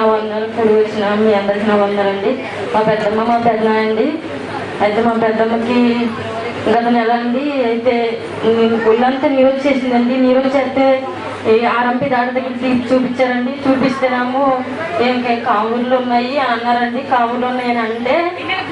నా వందలు కుడి వచ్చిన మీ అందరికి నా వందలండి. మా పెద్దమ్మ మా పెద్దనాన్న అండి. అయితే మా పెద్దమ్మకి గత నెల అండి అయితే ఒళ్ళంతా నీరు వచ్చేసిందండి. నీరు వచ్చేస్తే ఈ ఆర్ఎంపీ దాడి దగ్గర చూపించారండి. చూపిస్తేనేమో ఇంకా కావుర్లు ఉన్నాయి అని అన్నారండి. కావులు ఉన్నాయని అంటే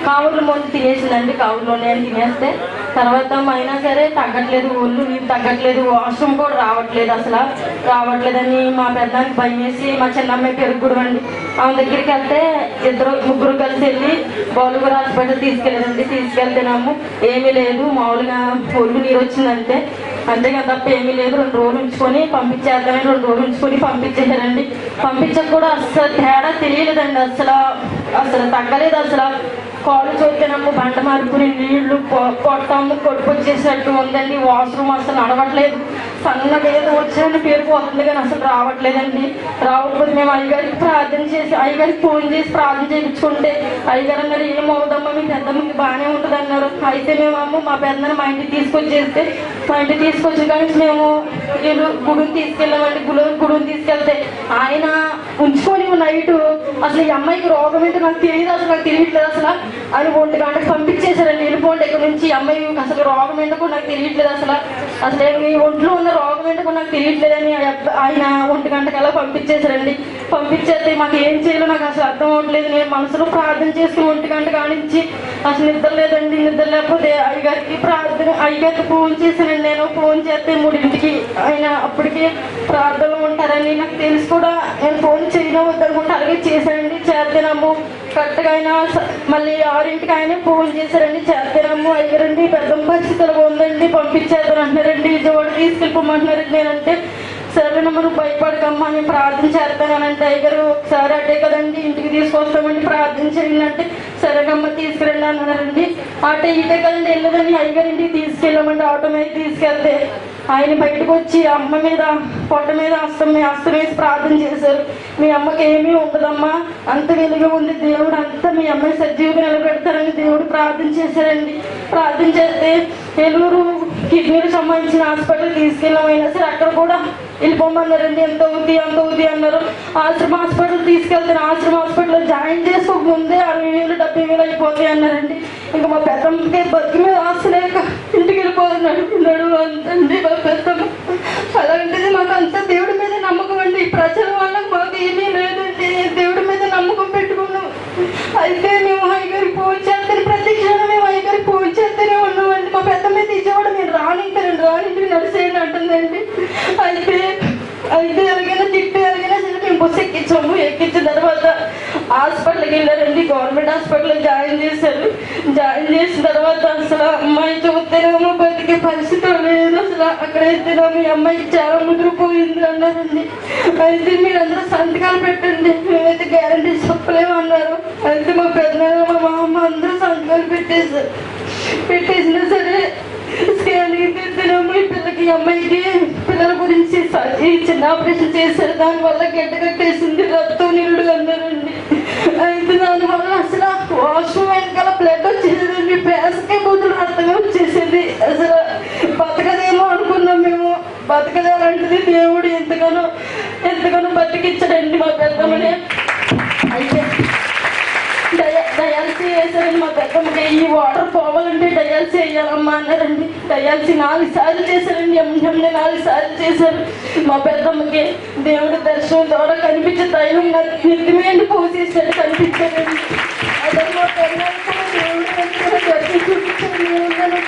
కావుర్లు ముందు తినేసిందండి. కావులు ఉన్నాయని తినేస్తే తర్వాత అయినా సరే తగ్గట్లేదు ఒళ్ళు నీళ్ళు తగ్గట్లేదు వాష్రూమ్ కూడా రావట్లేదు అసలు. రావట్లేదని మా పెద్దానికి భయం వేసి మా చిన్నమ్మాయి పెరుగుడు అండి ఆమె దగ్గరికి వెళ్తే ఇద్దరు ముగ్గురు కలిసి వెళ్ళి బాలుగురు హాస్పిటల్ తీసుకెళ్ళారండి. తీసుకెళ్తేనేమో ఏమీ లేదు. మామూలుగా ఒళ్ళు నీరు వచ్చిందంటే అంతేగాని తప్ప ఏమీ లేదు. రెండు రోజులు ఉంచుకొని పంపించేద్దామని రెండు రోజులు ఉంచుకొని పంపించేశారండి. పంపించక కూడా అస్సలు తేడా తెలియలేదండి. అసలు అసలు తగ్గలేదు అసలు. కాలు చూస్తేనమ్మ బంట మార్పుని నీళ్ళు కొట్టాము కొట్టుకొచ్చేసినట్టు ఉందండి. వాష్రూమ్ అసలు నడవట్లేదు. సన్నగా ఏదో వచ్చారని పేరు పోతుంది కానీ అసలు రావట్లేదండి. రావట్లేదు మేము అయ్యగారికి ప్రార్థన చేసి అయ్యగారికి ఫోన్ చేసి ప్రార్థన చేయించుకుంటే అయ్యగారు అన్నారు ఏమవుదమ్మా మీ పెద్దమ్మకి బాగానే ఉంటుంది అన్నారు. అయితే మేము మా పెద్దని మా ఇంటికి తీసుకొచ్చేస్తే మా ఇంటికి తీసుకొచ్చి కానీ మేము వీళ్ళు గుడిని తీసుకెళ్ళామండి. గుడి గుడిని తీసుకెళ్తే ఆయన ఉంచుకొని నైట్ అసలు ఈ అమ్మాయికి రోగం ఏంటో నాకు తెలియదు అసలు నాకు తెలియట్లేదు అసలు. అని ఒంటి గంటకు పంపి నుంచి అమ్మాయి అసలు రోగం ఏంటో కూడా నాకు తెలియట్లేదు అసలు. అసలు మీ ఒంట్లో ఉన్న రోగం ఏంటో కూడా నాకు తెలియట్లేదని ఆయన ఒంటి గంటకల్లా పంపించేశారండి. పంపించేస్తే మాకు ఏం చేయాలో నాకు అసలు అర్థం అవ్వట్లేదు నేను మనసులో ప్రార్థన చేసుకుని ఒంటి గంట కానించి అసలు నిద్ర లేదండి. నిద్ర లేకపోతే అయ్యగారికి ప్రార్థన అయ్యగారికి ఫోన్ చేశానండి. నేను ఫోన్ చేస్తే మూడింటికి ఆయన అప్పటికే ప్రార్థనలో ఉంటారని నాకు తెలిసి కూడా. నేను ఫోన్ చేయడం వద్దనుకుంటే. అలాగే చేశానండి. చేద్దాము. కరెక్ట్గా అయినా స- మళ్ళీ ఆరింటికి ఆయన ఫోన్ చేశారండి. చేద్దాము. అయ్యారండి పెద్ద పరిస్థితులు ఉందండి. పంపించేద్దాం అంటున్నారండి. విజయవాడ తీసుకెళ్ళిపోమంటున్నారండి. నేనంటే సరే నువ్వు భయపడకమ్మా. నేను ప్రార్థన చేస్తానంటే అయ్యారు ఒకసారి అటే కదండి. ఇంటికి తీసుకొస్తామండి. ప్రార్థన చేయండి అంటే సరేనమ్మ తీసుకురండి అన్నారండి. అటే ఇటే కదండి వెళ్ళదని అయ్యారండి ఇంటికి తీసుకెళ్ళామండి. ఆటో మీద తీసుకెళ్తే ఆయన బయటకు వచ్చి అమ్మ మీద పొట్ట మీద అస్తం అస్తం వేసి ప్రార్థన చేశారు. మీ అమ్మకి ఏమీ ఉండదమ్మా. అంత వెలుగు ఉంది దేవుడు అంతా మీ అమ్మాయి సజీవుగా నిలబెడతారని దేవుడు ప్రార్థన చేశారండి. ప్రార్థన చేస్తే ఏలూరు కిడ్నీకి సంబంధించిన హాస్పిటల్ తీసుకెళ్ళమైనా సరే అక్కడ కూడా వెళ్ళిపోమన్నారండి. ఎంత అవుద్ది ఎంత అవుద్ది అన్నారు. ఆశ్రమ హాస్పిటల్ తీసుకెళ్తాను ఆశ్రమ హాస్పిటల్లో జాయిన్ చేసుకోక ముందే అరవై వేలు డెబ్బై వేలు అయిపోతాయి అన్నారండి. ఇంకా మా పెద్దమ్మకి బతికి మీద ఆశలేక ఇంటికి వెళ్ళిపోతున్నాడు. అనుకున్నాడు అంతండి మా పెద్దమ్మ. అలాంటిది మాకు అంతా దేవుడు మీద నమ్మకం అండి ఈ ప్రజల వల్ల మాకు ఏమీ లేదండి దేవుడి మీద నమ్మకం పెట్టుకున్నాం అయితే మేము అయ్యగారికి ఫోన్ చేస్తాను ప్రతి క్షణం మేము అయ్యగారికి ఫోన్ చేస్తూనే ఉన్నామండి మా పెద్ద మీద ఇచ్చేవాడు రెండు రానింటానండి రానింటికి నడిచేయండి అంటుందండి. అయితే అయితే ఎలాగైనా తిట్టి ఎలాగైనా సరే మేము బస్సు ఎక్కించాము. ఎక్కించిన తర్వాత హాస్పిటల్కి వెళ్ళారండి. గవర్నమెంట్ హాస్పిటల్లో జాయిన్ చేశారు. జాయిన్ చేసిన తర్వాత అసలు అమ్మాయి చూస్తేనేమో బతికే పరిస్థితి లేదు. అసలు అక్కడైతే మీ అమ్మాయికి చాలా ముదిరిపోయింది అన్నారండి. అయితే మీరందరూ సంతకాలు పెట్టండి. మేమైతే గ్యారంటీ చెప్పలేము అన్నారు. అయితే మా పెద్దనాన్న మా మామ అందరూ సంతకాలు పెట్టేశారు. పెట్టేసినా సరే స్కానింగ్ తీసినాము ఈ పిల్లకి ఈ అమ్మాయికి పిల్లల గురించి ఈ చిన్న ఆపరేషన్ చేశారు. దానివల్ల గడ్డ కట్టేసింది. రక్తం నీళ్ళు అన్నారండి అయితే దానివల్ల అసలు వాష్రూమ్ వెనకాల బ్లడ్ వచ్చేసిందండి. పేసకే బూతులు రక్తమే వచ్చేసింది. అసలు బతకదేమో అనుకున్నాం మేము. బతకదాలంటది దేవుడు ఎంతగానో ఎంతగానో బతికించడండి మా పెద్దమ్మని. అయితే డయ- డయాలసీ చేశారండి మా పెద్దమ్మకి ఈ వాటర్ చేయాలమ్మా అన్నారండి దయాల్సి నాలుగు సార్లు చేశారండి. ఎంజంని నాలుగు సార్లు చేశారు. మా పెద్దమ్మకి దేవుడి దర్శనం ద్వారా కనిపించే తైలం నాకు నిత్యమేంటి పోసేసాడు కనిపించారండి అదే మా దేవుడు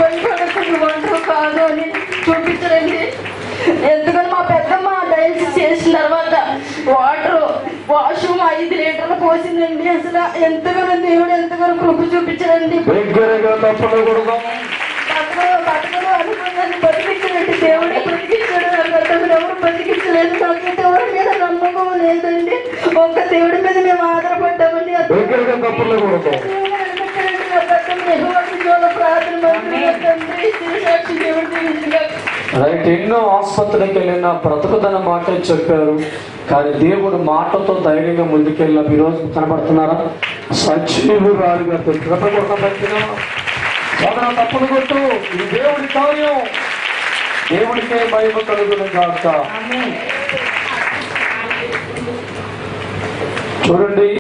భయపడకుండా కాదు అని చూపించారండి ఎందుకని మా పెద్దమ్మ డైల్స్ చేసిన తర్వాత వాటర్ వాష్రూమ్ ఐదు పోసిందండి అసలు ఎంతగానో దేవుడు ఎంతగానో కృప చూపించాడండి. బతకలు బతకలు అనుకున్నాను. బతికించాడండి దేవుడే. బతికించాడు. ఎవరు బతికించలేదు. నాకైతే ఎవరి మీద నమ్మకం లేదండి. ఒక్క దేవుడి మీద మేము ఆధారపడ్డామండి. దేవుడు ప్రార్థన మంత్రి తండ్రి శ్రీసాక్షి దేవుడి దీవించుగాక. రైట్ ఎన్నో ఆసుపత్రికి వెళ్ళిన బ్రతుకుదన మాట చెప్పారు. కానీ దేవుడు మాటతో ధైర్యంగా ముందుకెళ్ళిన ఈ రోజు కనబడుతున్నారా? సజీవు రాలుగా తప్పులు కొట్టు. ఇది దేవుడి కార్యం. దేవుడికే మహిమ కలుగును కాక చూడండి